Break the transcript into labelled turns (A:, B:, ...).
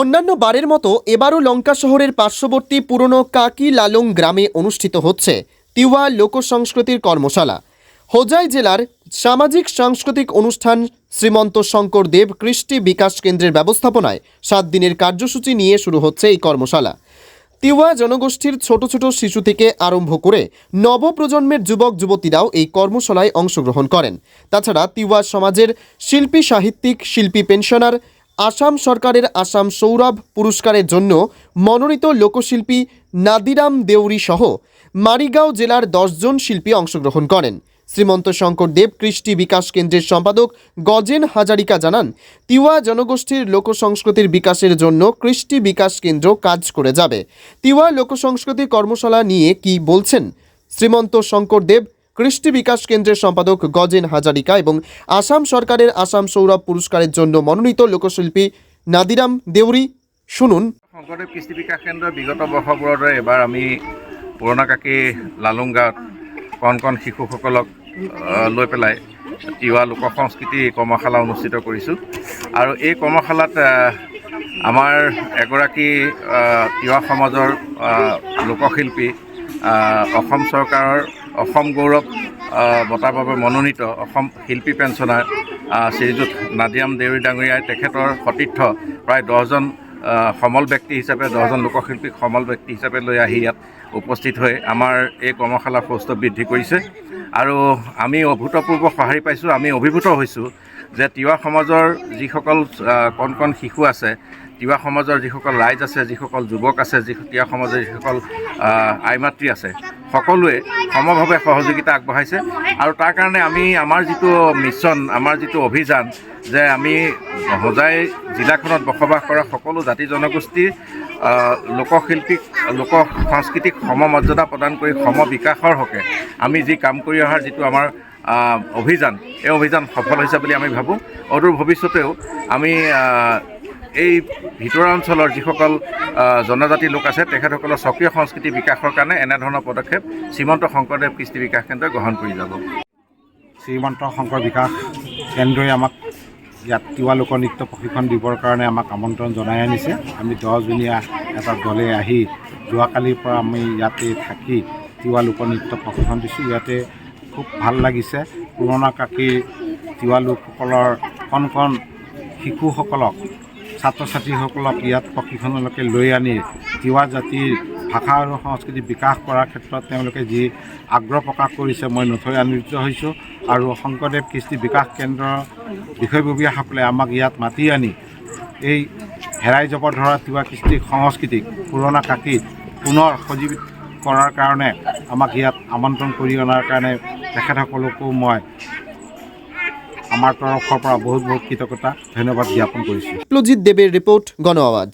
A: অন্যান্য বারের মতো এবারও লঙ্কা শহরের পার্শ্ববর্তী পুরনো কাকি লালং গ্রামে অনুষ্ঠিত হচ্ছে তিওয়া লোক সংস্কৃতির কর্মশালা। হোজাই জেলার সামাজিক সাংস্কৃতিক অনুষ্ঠান শ্রীমন্ত শঙ্কর দেব কৃষ্টি বিকাশ কেন্দ্রের ব্যবস্থাপনায় সাত দিনের কার্যসূচি নিয়ে শুরু হচ্ছে এই কর্মশালা। তিওয়া জনগোষ্ঠীর ছোট ছোট শিশু থেকে আরম্ভ করে নবপ্রজন্মের যুবক যুবতীরাও এই কর্মশালায় অংশগ্রহণ করেন। তাছাড়া তিওয়া সমাজের শিল্পী সাহিত্যিক, শিল্পী পেনশনার আসাম সরকারের আসাম সৌরভ পুরস্কারের জন্য মনোনীত লোকশিল্পী নাদিরাম দেউরি সহ মারিগাঁও জেলার দশজন শিল্পী অংশগ্রহণ করেন। শ্রীমন্ত শঙ্কর দেব কৃষ্টি বিকাশ কেন্দ্রের সম্পাদক গজেন হাজারিকা জানান, তিওয়া জনগোষ্ঠীর লোক সংস্কৃতির বিকাশের জন্য কৃষ্টি বিকাশ কেন্দ্র কাজ করে যাবে। তিওয়া লোক সংস্কৃতি কর্মশালা নিয়ে কি বলছেন? শ্রীমন্ত শঙ্কর দেব কৃষ্টি বিকাশ কেন্দ্রের সম্পাদক গজেন হাজারিকা এবং আসাম সরকারের আসাম সৌরভ পুরস্কারের জন্য মনোনীত লোকশিল্পী নাদিরাম দেউরি। শুনুন।
B: শংকৰদেৱ কৃষ্টি বিকাশ কেন্দ্ৰই বিগত বৰ্ষবোৰৰ দৰে এইবাৰ আমি পুৰণা কাকি লালুং গাঁৱত কণ কণ শিশুসকলক লৈ পেলাই তিৱা লোক সংস্কৃতি কৰ্মশালা অনুষ্ঠিত কৰিছোঁ। আৰু এই কৰ্মশালাত আমাৰ এগৰাকী তিৱা সমাজৰ লোকশিল্পী অসম চৰকাৰৰ অসম গৌৰৱ বঁটাৰ বাবে মনোনীত অসম শিল্পী পেঞ্চনাৰ শ্ৰীযুত নাদিয়াম দেউৰী ডাঙৰীয়াই তেখেতৰ সতীৰ্থ প্ৰায় দহজন সমল ব্যক্তি হিচাপে দহজন লোকশিল্পীক সমল ব্যক্তি হিচাপে লৈ আহি ইয়াত উপস্থিত হৈ আমাৰ এই কৰ্মশালাৰ কৌস্তৱ বৃদ্ধি কৰিছে। আৰু আমি অভূতপূৰ্ব সঁহাৰি পাইছোঁ আমি অভিভূত হৈছোঁ যে তিৱা সমাজৰ যিসকল কণ কণ শিশু আছে তিৱা সমাজৰ যিসকল ৰাইজ আছে যিসকল যুৱক আছে যি তিৱা সমাজৰ যিসকল আহ, আই মাতৃ আছে সকলোৱে সমভাৱে সহযোগিতা আগবঢ়াইছে। আৰু তাৰ কাৰণে আমি আমাৰ যিটো মিছন, আমাৰ যিটো অভিযান যে আমি হোজাই জিলাখনত বসবাস কৰা সকলো জাতি জনগোষ্ঠীৰ লোকশিল্পীক, লোক সাংস্কৃতিক সমমৰ্যাদা প্ৰদান কৰি সম বিকাশৰ হকে আমি যি কাম কৰি অহাৰ যিটো আমাৰ অভিযান, এই অভিযান সফল হৈছে বুলি আমি ভাবোঁ। অদূৰ ভৱিষ্যতেও আমি এই ভিতৰুৱা যিসকল জনজাতি লোক আছে, তেখেতসকলৰ স্বকীয় সংস্কৃতি বিকাশৰ কাৰণে এনেধৰণৰ পদক্ষেপ শ্ৰীমন্ত শংকৰদেৱ কৃষ্টি বিকাশ কেন্দ্ৰই গ্ৰহণ কৰি যাব।
C: শ্ৰীমন্ত শংকৰ বিকাশ কেন্দ্ৰই আমাক ইয়াত তিৱা লোকনৃত্য প্ৰশিক্ষণ দিবৰ কাৰণে আমাক আমন্ত্ৰণ জনাই আনিছে। আমি দহজনীয়া এটা দলে আহি যোৱাকালিৰ পৰা আমি ইয়াতে থাকি তিৱা লোকনৃত্য প্ৰশিক্ষণ দিছোঁ। ইয়াতে খুব ভালো লাগিছে। পুৰণা কাকীৰ তিৱা লোকসকলৰ কণ কণ শিশুসকলক ছাত্ৰ ছাত্ৰীসকলক ইয়াত প্ৰশিক্ষণলৈকে লৈ আনি তিৱা জাতিৰ ভাষা আৰু সংস্কৃতি বিকাশ কৰাৰ ক্ষেত্ৰত তেওঁলোকে যি আগ্ৰহ প্ৰকাশ কৰিছে, মই নথৈ আনন্দিত হৈছোঁ। আৰু শংকৰদেৱ কৃষ্টি বিকাশ কেন্দ্ৰৰ বিষয়ববীয়াসকলে আমাক ইয়াত মাতি আনি এই হেৰাই যাব ধৰা তিৱা কৃষ্টি সংস্কৃতিক পুৰণা কাকীত পুনৰ সজীৱিত কৰাৰ কাৰণে আমাক ইয়াত আমন্ত্ৰণ কৰি অনাৰ কাৰণে তেখেতসকলকো মই আমাৰ তৰফৰ পৰা বহুত বহুত কৃতজ্ঞতা ধন্যবাদ জ্ঞাপন কৰিছোঁ।
A: প্রজিত দেবের ৰিপৰ্ট গণ আওয়াজ